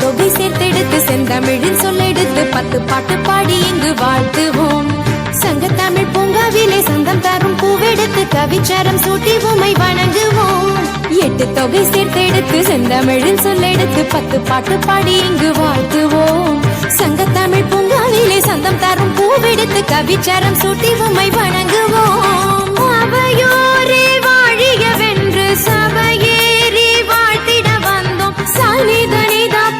தொகை சேர்த்தெடுத்து செந்தமிழில் சொல்லெடுத்து பத்து பாட்டு பாடி இங்கு வாழ்த்துவோம். சங்க தமிழ் பூங்காவிலே சந்தம் தரும் பூவெடுத்து கவிச்சாரம் சூட்டி உமை வணங்குவோம். எட்டு தொகை சேர்த்தெடுத்து செந்தமிழில் சொல்லெடுத்து பத்து பாட்டு பாடி இங்கு வாழ்த்துவோம். சங்க தமிழ் பூங்காவிலே சந்தம் தரும் பூவெடுத்து கவிச்சாரம் சூட்டி உமை வணங்குவோம். அவையோரே வாழியவென்று சபையேறி வாழ்த்திட வந்தோம். சனிதனித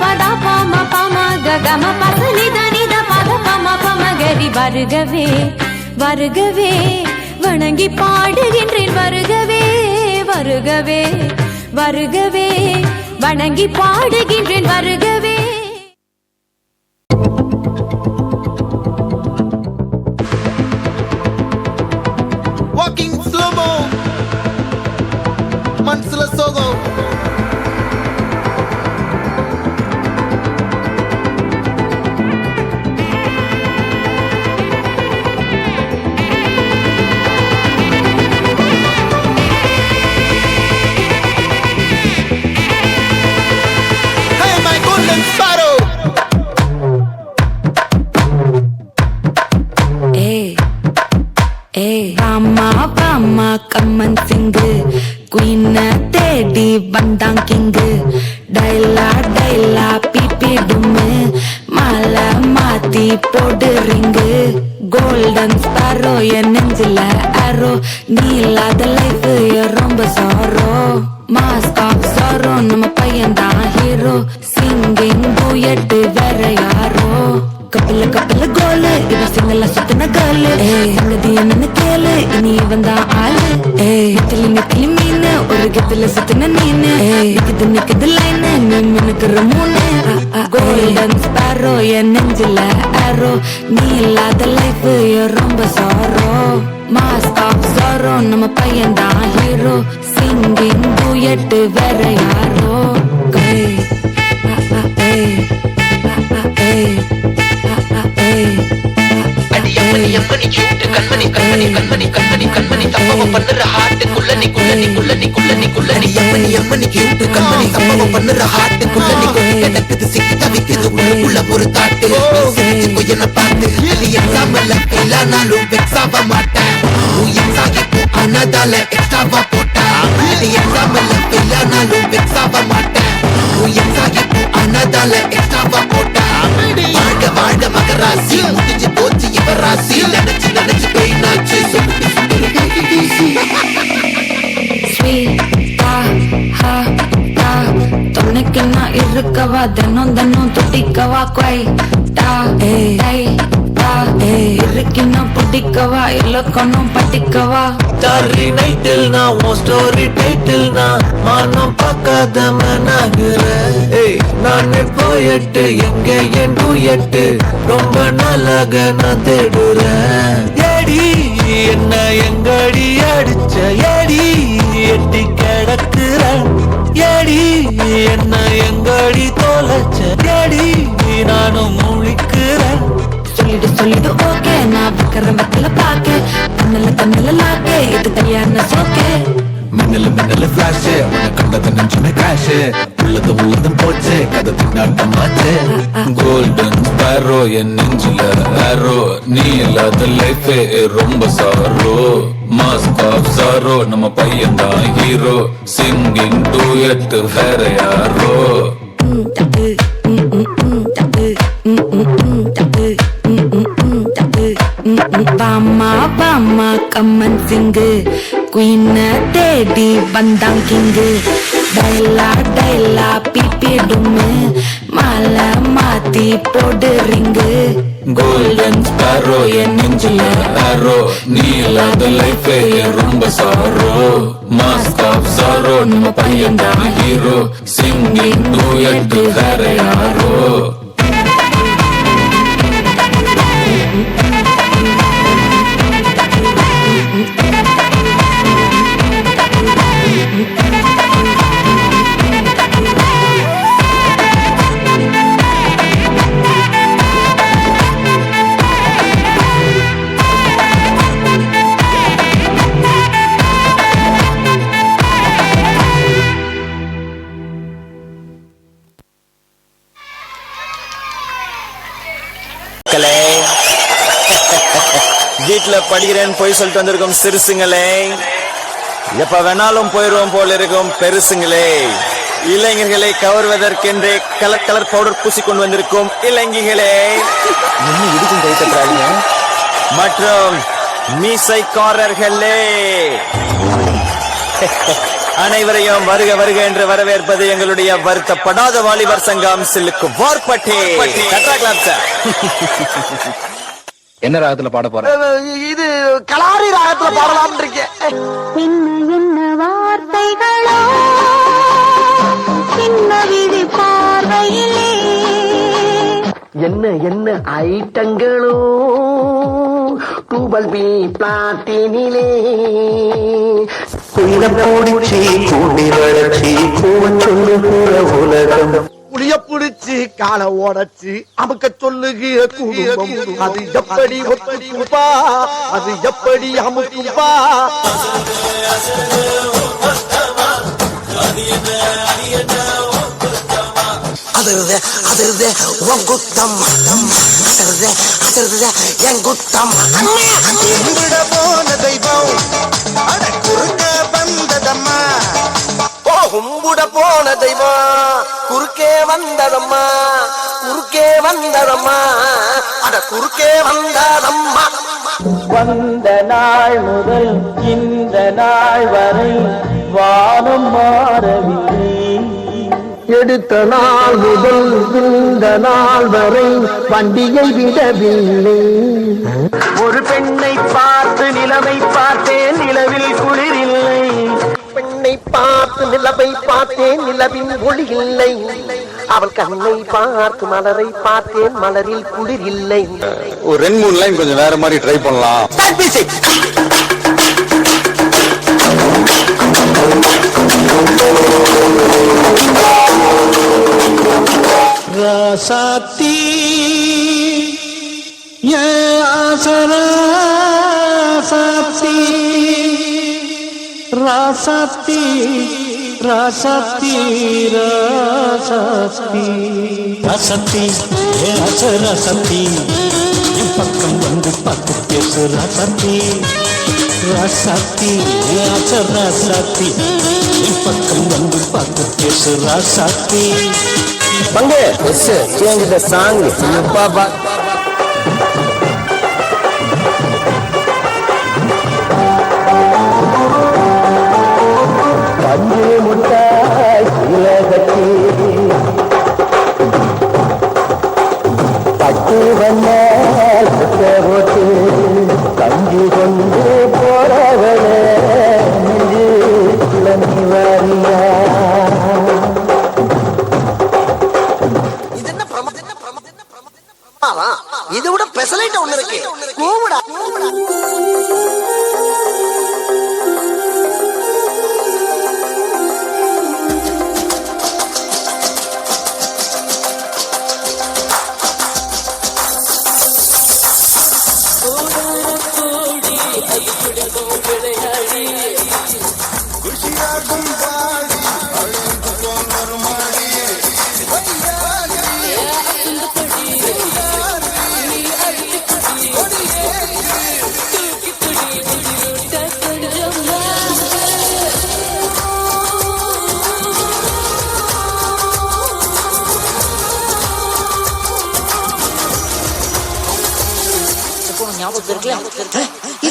பதா பாம பம ககம பசனிதனித பத பம பம கரி வருகவே வருகவே வணங்கி பாடுகின்றேன் வருகவே வருகவே வருகவே வணங்கி பாடுகின்றேன் வருகவே நீ இல்லாத லைஃப் ரொம்ப சாரோ. மாஸ்க் ஆஃப் சாரோ நம்ம பையன் தான் ஹீரோ சிங்கிங் டூயட்டு வேற யாரோ. கப்பல கப்பல கோலு இவன் சிங்கல சுத்தின காலு சங்கதி என்னன்னு கேளு இனி இவன் தான் ஆளு. ஏய் நெத்திலி நெத்திலி மீனு ஒரு கெத்துல சுத்தின நீனு நிக்குது நிக்குது லைனு நீ மினுக்குற மூணு கோல்டன் ஸ்பாரோ என் நெஞ்சில ஆரோ நீ இல்லாத லைஃப் ரொம்ப சாரோ. மாஸ்க் ஆஃப் சாரோ நம்ம பையன் தான் ஹீரோ சிங்கிங் டூயட்டு வேற யாரோ. ஏய் ஏய் ஏய் அடி அம்மனி அம்மனி கியூட் கண்மணி கண்மணி கண்மணி கண்மணி கண்மணி தப்பவ பண்ணுற ஹார்ட்டுக்குள்ள நீ குள்ள நீ குள்ள நீ குள்ள நீ குள்ள நீ எம்மனி எம்மனி கியூட் கண்மணி சம்பவம் பண்ணுற ஹார்ட்டுக்குள்ள நீ சிக்கி உள்ளுக்குள்ள ஒரு தாட்டு. சிரிச்சு பார்த்து. ஃபெயில் ஆனாலும் வெக்ஸ் ஆக மாட்டேன். உன் எக்ஸ் ஆகி போ ஆனதால எக்ஸ்ட்ராவா போட்டா இது எக்ஸாம்ல வெக்ஸ் ஆக மாட்டேன் உன் எக்ஸ் ஆகி போ ஆனதால எக்ஸ்ட்ராவா போட்டா வாழ்க வாழ்க மகராசி முடிஞ்சு போச்சு இவ ராசி நினைச்சு நினைச்சு பெயினாச்சு சுட்டு சுட்டு ஸ்வீட்டா ஹா டா துணைக்கு நான் இருக்கவா தினம் தினம் துட்டிக்கவா கொய் டா டை டா இருக்கின்னா பிடிக்கவா? இலக்கணும் பட்டிக்கவா ஸ்டாரி நைட்டில் நான் உன் ஸ்டோரி டைட்டில் நான். மானம் பார்க்காத மனாகிற ஏய் நான் போயட்டு எங்க என் எட்டு? ரொம்ப நாளாக நான் தேடுறேன். ஏடி என்ன எங்கடி அடிச்ச? ஏடி எட்டி கிடக்குறேன். ஏடி என்ன எங்கடி தொலைச்ச? ஏடி நானும் முழிக்கிறேன். சொல்லிடு சொல்லிடு ஓகே. நான் வைக்கிற வெத்தல பாக்க கண்ணுல கண்ணுல லாக்கே. இது கல்யாண சோக்கே. மின்னல மின்னல ஃபிளாஷ் உன்னை கண்டத நெஞ்சுமே கிராஷ் உள்ளது உள்ளதும் போச்சு. கதை பின்னாட்டமாச்சு கோல்டன் ஸ்பாரோ என் நெஞ்சில ஆரோ நீ இல்லாத லைஃப் ரொம்ப சாரோ மாஸ்க் ஆஃப் சாரோ நம்ம பையன் தான் ஹீரோ சிங்கிங் டூயட் வேற யாரோ. கம்மன் சிங்கு. குயின தேடி வந்தாங் கிங்கு. டைலா டைலா பிப்பிடுமு மாலை மாத்தி போடு ரிங்கு. கோல்டன் ஸ்பாரோ என் நெஞ்சில ஆரோ நீ இல்லாத லைஃப் ரொம்ப சாரோ மாஸ்க் ஆஃப் சாரோ நம்ம பையன் தான் ஹீரோ சிங்கிங் டூயட் வேற யாரோ. படிக்கிறேன்னு போய் சொல்லிட்டு வந்திருக்கோம் சிறுசுங்களே. எப்ப வேணாலும் போயிருவோம் போல இருக்கும் பெருசுங்களே. இளைஞர்களை கவர்வதற்கென்றே கலர் கலர் பவுடர் பூசிக்கொண்டு வந்திருக்கும் இளைஞர்களே. என்ன இதுக்கும் கை தட்டுறாங்க மற்றும் மீசைக்காரர்களே. அனைவரையும் வருக வருக என்று வரவேற்பது எங்களுடைய வருத்தப்படாத வாலிபர் சங்கம் சில்லுக்கு வார்பட்டே என்ன ராகத்துல பாட போற? இது கலாரி ராகத்துல பாடலாம்னு இருக்கேன். என்ன என்ன வார்த்தைகளோ சின்ன விழி பார்வையிலே. என்ன என்ன ஐட்டங்களோ டூபல் பி பிளாட்டினிலே. குயில போடிச்சி வளர்ச்சி உலகம். புளிய காலை ஓடச்சு அமுக்க சொல்லுகிற குடும்பம். அது எப்படி ஒத்துக்கும்பா? அது எப்படி அமுக்கும்பா? அதிருது அதிருது உன் குத்தம். அதிருது அதிருது என் குத்தம். கும்பிட போன தெய்வம். அட குறுக்க வந்ததம்மா. கும்பிட போன தெய்வம். குறுக்கே வந்ததம்மா. குறுக்கே வந்ததம்மா. அட குறுக்கே வந்ததம்மா. வந்த நாள் முதல் இந்த நாள் வரை வானம் மாறவில்லை. எடுத்த நாள் முதல் இந்த நாள் வரை வண்டியை விடவில்லை. ஒரு பெண்ணை பார்த்து நிலவை பார்த்தேன். நிலவில் பெண்ணை பார்த்து நிலவை பார்த்தேன் நிலவின் ஒளி இல்லை. அவள் கண்ணை பார்த்து மலரை பார்த்தேன் மலரில் குளிர் இல்லை. ஒரு ரெண்டு மூணு லைன் கொஞ்சம் வேற மாதிரி ட்ரை பண்ணலாம். ராசாத்தி ஆசராசாத்தி. ராசாத்தி ராசாத்தி ராசாத்தி. ராசாத்தி ஏ ராசாத்தி. என் பக்கம் வந்து பார்த்து பேசு ராசாத்தி. ராசாத்தி ஆச ராசாத்தி. என் பக்கம் வந்து பார்த்து பேசு ராசாத்தி. பங்கு சேஞ்ச் த சாங் பாப்பா. பஞ்சு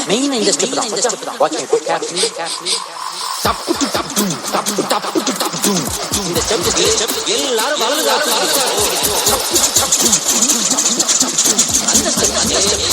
மெயின் இந்த ஸ்டெப் தான் வாட்ச் மீ கேர்ஃபுல்லி தப்பு தப்பு தப்பு தப்பு தப்பு இந்த ஸ்டெப் எல்லாரும் வலது காத்து அந்த ஸ்டெப் அந்த ஸ்டெப்